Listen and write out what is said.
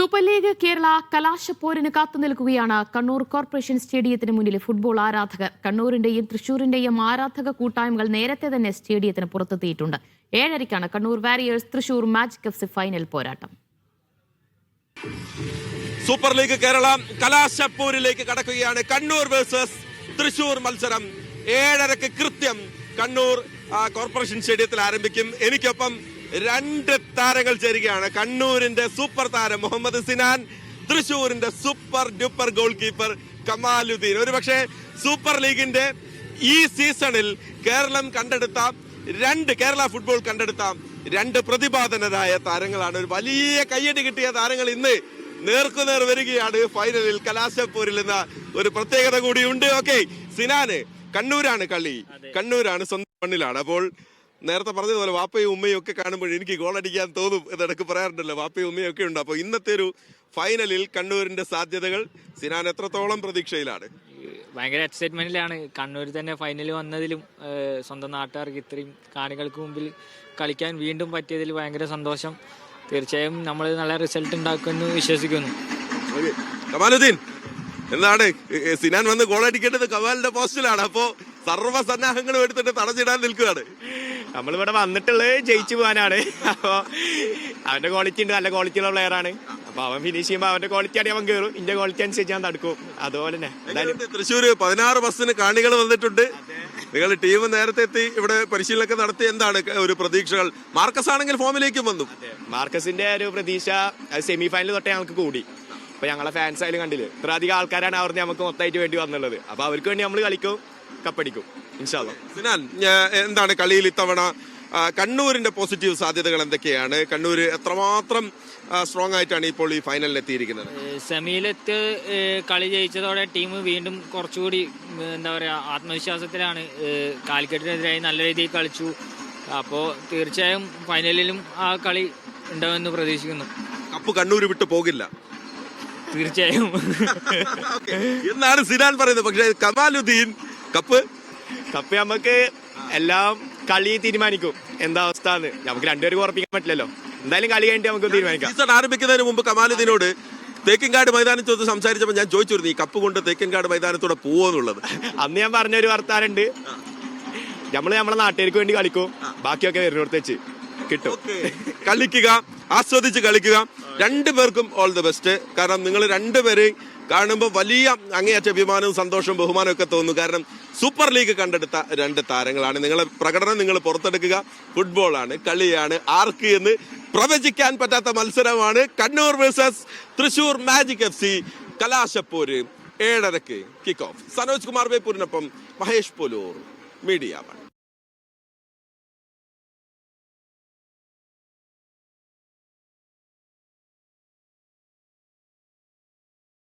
Super league Kerala കലാശപ്പോരിന് കാത്തുനിൽക്കുകയാണ് Kannur corporation സ്റ്റേഡിയത്തിന് മുന്നിൽ ഫുട്ബോൾ ആരാധകർ. കണ്ണൂരിന്റെയും തൃശൂരിന്റെയും ആരാധക കൂട്ടായ്മകൾ നേരത്തെ തന്നെ സ്റ്റേഡിയത്തിന് പുറത്തെത്തിയിട്ടുണ്ട്. ഏഴരയ്ക്കാണ് Kannur warriors Thrissur magic F C final പോരാട്ടം. സൂപ്പർ ലീഗ് കേരള കലാശപ്പൂരിലേക്ക് കടക്കുകയാണ്. കണ്ണൂർ വേഴ്സസ് തൃശൂർ മത്സരം. ഏഴരക്ക് കൃത്യം കണ്ണൂർ കോർപ്പറേഷൻ സ്റ്റേഡിയത്തിൽ ആരംഭിക്കും. എനിക്കൊപ്പം രണ്ട് താരങ്ങൾ ചേരുകയാണ്. കണ്ണൂരിന്റെ സൂപ്പർ താരം മുഹമ്മദ് സിനാൻ തൃശൂരിന്റെ super duper goal keeper Kamaluddin. ഒരുപക്ഷെ സൂപ്പർ ലീഗിന്റെ ഈ സീസണിൽ കേരളം കണ്ടെടുത്ത രണ്ട് കേരള ഫുട്ബോൾ കണ്ടെടുത്ത രണ്ട് പ്രതിപാദനരായ താരങ്ങളാണ്. ഒരു വലിയ കയ്യടി കിട്ടിയ താരങ്ങൾ ഇന്ന് നേർക്കുനേർ വരികയാണ് ഫൈനലിൽ. കലാശപ്പൂരിൽ നിന്ന് ഒരു പ്രത്യേകത കൂടിയുണ്ട്. ഓക്കെ സിനാന് കണ്ണൂരാണ് കളി. കണ്ണൂരാണ് സ്വന്തം മണ്ണിലാണ്. അപ്പോൾ നേരത്തെ പറഞ്ഞതുപോലെ വാപ്പയും ഉമ്മയും ഒക്കെ കാണുമ്പോൾ എനിക്ക് ഗോൾ അടിക്കാൻ തോന്നും എന്നിടക്ക് പറയാറുണ്ടല്ലോ. വാപ്പയും ഉമ്മയും ഒക്കെ ഉണ്ട്. അപ്പോൾ ഇന്നത്തെ ഒരു ഫൈനലിൽ കണ്ണൂരിന്റെ സാധ്യതകൾ സിനാൻ എത്രത്തോളം പ്രതീക്ഷയിലാണ്? ഭയങ്കര എക്സൈറ്റ്മെന്റിലാണ് കണ്ണൂർ തന്നെ ഫൈനൽ വന്നതിലും സ്വന്തം നാട്ടുകാർക്ക് ഇത്രയും കാണികൾക്ക് മുമ്പിൽ കളിക്കാൻ വീണ്ടും പറ്റിയതിൽ ഭയങ്കര സന്തോഷം. തീർച്ചയായും നമ്മൾ നല്ല റിസൾട്ട് ഉണ്ടാക്കുമെന്ന് വിശ്വസിക്കുന്നു. കമാലുദ്ദീൻ എന്താണ്? സിനാൻ വന്ന് ഗോൾ അടിക്കേണ്ടത് കമാലിന്റെ പോസ്റ്റിലാണ് അപ്പോ സർവസന്നാഹങ്ങളും എടുത്തിട്ട് തടഞ്ഞിടാൻ നിൽക്കുകയാണ്. നമ്മളിവിടെ വന്നിട്ടുള്ളത് ജയിച്ചു പോകാനാണ്. അപ്പോൾ അവന്റെ ക്വാളിറ്റി ഉണ്ട് നല്ല ക്വാളിറ്റി ഉള്ള പ്ലെയർ ആണ്. അപ്പൊ അവൻ ഫിനിഷ് ചെയ്യുമ്പോൾ അവന്റെ ക്വാളിറ്റി ആണെങ്കിൽ അവൻ കയറും ഇന്റെ ക്വാളിറ്റി അനുസരിച്ച് ഞാൻ തടുക്കും. അതുപോലെ തന്നെ. എന്തായാലും? തൃശ്ശൂര് പതിനാറ് ബസ്സിന് കാണികൾ വന്നിട്ടുണ്ട്. നിങ്ങൾ ടീം നേരത്തെ എത്തി ഇവിടെ പരിശീലനമൊക്കെ നടത്തി എന്താണ് ഒരു പ്രതീക്ഷകൾ? മാർക്കസ് ആണെങ്കിൽ ഫോമിലേക്കും വന്നു. മാർക്കസിന്റെ ഒരു പ്രതീക്ഷ സെമി ഫൈനൽ തൊട്ടേ ഞങ്ങൾക്ക് കൂടി. അപ്പൊ ഞങ്ങളെ ഫാൻസ് ആയാലും കണ്ടില്ല? ഇത്ര അധികം ആൾക്കാരാണ് അവർ നമുക്ക് മൊത്തമായിട്ട് വേണ്ടി വന്നുള്ളത്. അപ്പൊ അവർക്ക് വേണ്ടി നമ്മൾ കളിക്കും. കപ്പടിക്കും ഇൻഷാല്ലോ സിനാൻ എന്താണ് കളിയിൽ ഇത്തവണ കണ്ണൂരിന്റെ പോസിറ്റീവ് സാധ്യതകൾ എന്തൊക്കെയാണ്? കണ്ണൂർ എത്രമാത്രം സ്ട്രോങ് ആയിട്ടാണ് ഇപ്പോൾ ഈ ഫൈനലിൽ എത്തിയിരിക്കുന്നത്? സെമിയിലെത്ത് കളി ജയിച്ചതോടെ ടീം വീണ്ടും കുറച്ചുകൂടി എന്താ പറയുക ആത്മവിശ്വാസത്തിലാണ് കാലിക്കറ്റിനെതിരായി നല്ല രീതിയിൽ കളിച്ചു. അപ്പോൾ തീർച്ചയായും ഫൈനലിലും ആ കളി ഉണ്ടാവുമെന്ന് പ്രതീക്ഷിക്കുന്നു. കപ്പ് കണ്ണൂർ വിട്ടു പോകില്ല. തീർച്ചയായും. എന്നാണ് സിനാൻ പറയുന്നത്. പക്ഷേ കമാലുദ്ദീൻ കപ്പ്? കപ്പ് നമുക്ക് എല്ലാം കളി തീരുമാനിക്കും. എന്താ അവസ്ഥ എന്ന് നമുക്ക് രണ്ടുപേർക്ക് ഉറപ്പിക്കാൻ പറ്റില്ലല്ലോ. എന്തായാലും കളി കഴിഞ്ഞിട്ട് നമുക്ക് തീരുമാനിക്കാം. സീസൺ ആരംഭിക്കുന്നതിന് മുമ്പ് കമാലുദ്ദീനോട് തേക്കിൻകാട് മൈതാനത്തോട് സംസാരിച്ചപ്പോൾ ഞാൻ ചോദിച്ചിരുന്നു ഈ കപ്പ് കൊണ്ട് തേക്കിൻകാട് മൈതാനത്തോടെ പോവെന്നുള്ളത് അന്ന് ഞാൻ പറഞ്ഞൊരു വർത്താനുണ്ട്. നമ്മൾ നമ്മളെ നാട്ടുകാർക്ക് വേണ്ടി കളിക്കും. ബാക്കിയൊക്കെ വരുന്നിടത്ത് വെച്ച് കിട്ടും. കളിക്കുക ആസ്വദിച്ച് കളിക്കുക. രണ്ടു പേർക്കും ഓൾ ദി ബെസ്റ്റ് കാരണം നിങ്ങൾ രണ്ടുപേരെയും കാണുമ്പോൾ വലിയ അങ്ങേയറ്റ അഭിമാനവും സന്തോഷവും ബഹുമാനവും ഒക്കെ തോന്നുന്നു. കാരണം സൂപ്പർ ലീഗ് കണ്ടെടുത്ത രണ്ട് താരങ്ങളാണ്. നിങ്ങളെ പ്രകടനം നിങ്ങൾ പുറത്തെടുക്കുക. ഫുട്ബോളാണ് കളിയാണ് ആർക്ക് എന്ന് പ്രവചിക്കാൻ പറ്റാത്ത മത്സരമാണ്. Kannur versus Thrissur magic F C കലാശപ്പോര്. ഏഴരക്ക് കിക്ക് ഓഫ് സനോജ് കുമാർ ബേപ്പൂരിനൊപ്പം മഹേഷ് പോലൂർ. Media one